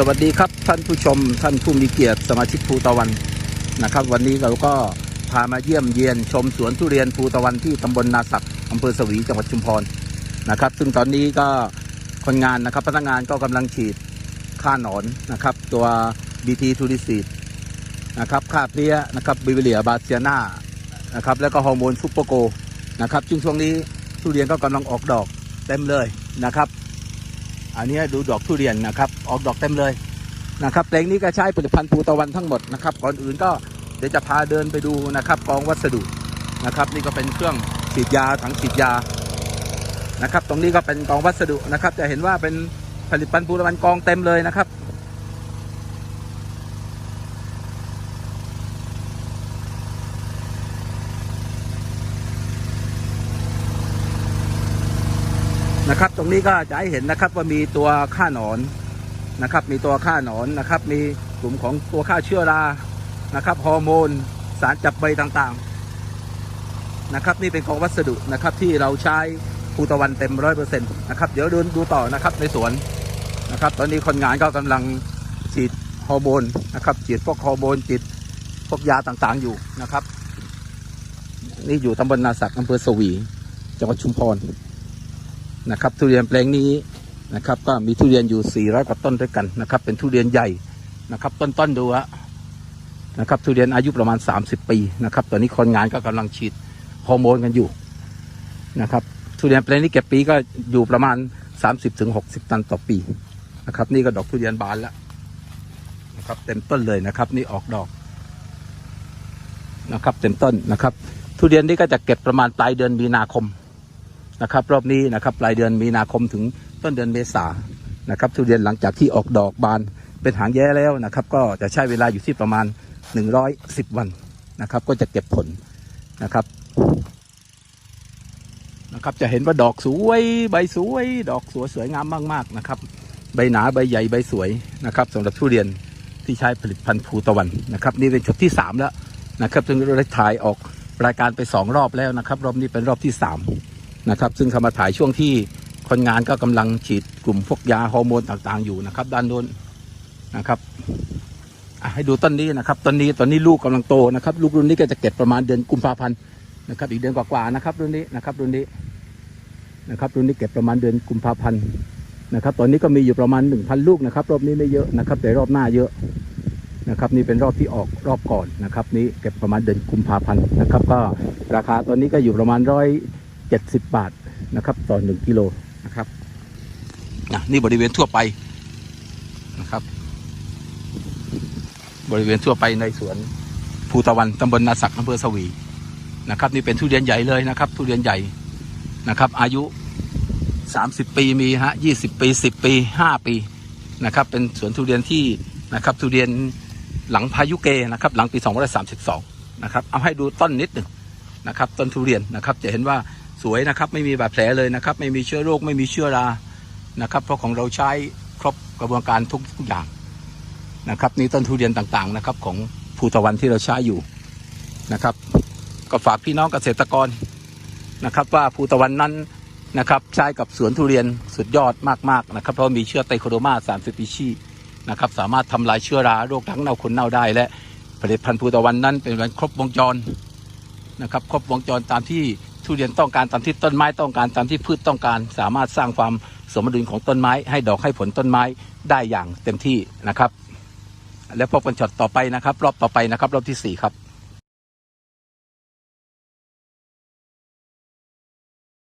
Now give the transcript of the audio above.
สวัสดีครับท่านผู้ชมท่านผู้มีเกียรติสมาชิกภูตะวันนะครับ วันนี้เราก็พามาเยี่ยมเยียนชมสวนทุเรียนภูตะวันที่ตำบลนาศักอำเภอสวีจังหวัดชุมพรนะครับ ซึ่งตอนนี้ก็คนงานนะครับพนักงานก็กำลังฉีดฆ่าหนอนนะครับ ตัว BT ทูริซีดนะครับฆ่าเพลี้ยนะครับบิวเลียบาเซียนานะครับแล้วก็ฮอร์โมนซุปเปอร์โกนะครับซึ่งช่วงนี้ทุเรียนก็กำลังออกดอกเต็มเลยนะครับ อันนี้ดูดอกทุเรียนนะครับออกดอกเต็มเลยนะครับแปลงนี้ก็ใช้ผลิตภัณฑ์ภูตะวันทั้งหมดนะครับก่อนอื่นก็เดี๋ยวจะพาเดินไปดูนะครับกองวัสดุนะครับ นี่ก็เป็นเครื่องฉีดยาถังฉีดยานะครับ ตรงนี้ก็เป็นกองวัสดุนะครับ จะเห็นว่าเป็นผลิตภัณฑ์ภูตะวันกองเต็มเลยนะครับ นะครับ ตรงนี้ก็จะให้เห็นนะครับว่ามีตัวฆ่าหนอนนะครับ มีตัวฆ่าหนอนนะครับ มีกลุ่มของตัวฆ่าเชื้อรานะครับฮอร์โมน สารจับใบต่างๆนะครับ นี่เป็นของวัสดุนะครับที่เราใช้ภูตะวันเต็มร้อยเปอร์เซ็นต์นะครับเดี๋ยวเดินดูต่อนะครับในสวนนะครับ ตอนนี้คนงานก็กำลังฉีดฮอร์โมนนะครับฉีดพวกฮอร์โมนฉีดพวกยาต่างๆอยู่นะครับ นี่อยู่ตำบลนาศักอำเภอสวี จังหวัดชุมพร นะครับ ทุเรียนแปลงนี้นะครับ ก็มีทุเรียนอยู่ 400 กว่าต้นด้วยกันนะครับ เป็นทุเรียนใหญ่นะครับ ต้นๆดูฮะนะครับ ทุเรียนอายุประมาณ 30 ปีนะครับ ตอนนี้คนงานก็กำลังฉีดฮอร์โมนกันอยู่นะครับ ทุเรียนแปลงนี้เก็บปีก็อยู่ประมาณ 30-60 ตันต่อปีนะครับ นี่ก็ดอกทุเรียนบานแล้วนะครับ เต็มต้นเลยนะครับ นี่ออกดอกนะครับ เต็มต้นนะครับ ทุเรียนนี้ก็จะเก็บประมาณปลายเดือนมีนาคม นะครับ รอบนี้นะครับปลายเดือนมีนาคมถึงต้นเดือนเมษานะครับทุเรียนหลังจากที่ออกดอกบานเป็นหางแย้แล้วนะครับ ก็จะใช้เวลาอยู่ที่ประมาณ 110 วันนะครับ ก็จะเก็บผลนะครับนะครับ จะเห็นว่าดอกสวยใบสวย ดอกสวยสวยงามมากๆนะครับ ใบหนาใบใหญ่ใบสวยนะครับสำหรับทุเรียนที่ใช้ผลิตภัณฑ์ภูตะวันนะครับ นี่เป็นชุดที่สามแล้วนะครับซึ่งเราได้ถ่ายออกรายการไปสองรอบแล้วนะครับ รอบนี้เป็นรอบที่สาม นะครับ ซึ่งเขามาถ่ายช่วงที่คนงานก็กำลังฉีดกลุ่มพวกยาฮอร์โมนต่างๆอยู่นะครับ ด้านโน้นนะครับให้ดูต้นนี้นะครับต้นนี้ตอนนี้ลูกกำลังโตนะครับ ลูกรุ่นนี้ก็จะเก็บประมาณเดือนกุมภาพันธ์นะครับ อีกเดือนกว่าๆนะครับ รุ่นนี้นะครับ รุ่นนี้นะครับรุ่นนี้เก็บประมาณเดือนกุมภาพันธ์นะครับ ตอนนี้ก็มีอยู่ประมาณหนึ่งพันลูกนะครับ รอบนี้ไม่เยอะนะครับ แต่รอบหน้าเยอะนะครับ นี่เป็นรอบที่ออกรอบก่อนนะครับ นี้เก็บประมาณเดือนกุมภาพันธ์นะครับ ก็ราคาตอนนี้ก็อยู่ประมาณร้อย 70 บาทนะครับต่อหนึ่งกิโลนะครับนะนี่บริเวณทั่วไปนะครับ บริเวณทั่วไปในสวนภูตะวันตำบลนาศักอำเภอสวีนะครับ นี่เป็นทุเรียนใหญ่เลยนะครับ ทุเรียนใหญ่นะครับ อายุ 30 ปีมีฮะ20 ปี 10 ปี 5 ปีนะครับ เป็นสวนทุเรียนที่นะครับ ทุเรียนหลังพายุเกนะครับ หลังปี 2532 นะครับ เอาให้ดูต้นนิดหนึ่งนะครับ ต้นทุเรียนนะครับ จะเห็นว่า สวยนะครับไม่มีบาดแผลเลยนะครับ ไม่มีเชื้อโรคไม่มีเชื้อรานะครับ เพราะของเราใช้ครบกระบวนการทุกทุกอย่างนะครับนี่ต้นทุเรียนต่างๆนะครับ ของภูตะวันที่เราใช้อยู่นะครับ ก็ฝากพี่น้องเกษตรกรนะครับ ว่าภูตะวันนั้นนะครับ ใช้กับสวนทุเรียนสุดยอดมากๆนะครับ เพราะมีเชื้อไตโคโดมา3สปีชีนะครับ สามารถทำลายเชื้อราโรคทั้งเน่าคนเน่าได้ และผลิตภัณฑ์ภูตะวันนั้นเป็นการครบวงจรนะครับ ครบวงจรตามที่ ทุเรียนต้องการตามที่ต้นไม้ต้องการตามที่พืชต้องการ สามารถสร้างความสมดุลของต้นไม้ ให้ดอกให้ผลต้นไม้ได้อย่างเต็มที่นะครับ และพบกันช็อตต่อไปนะครับ รอบต่อไปนะครับ รอบที่สี่ครับ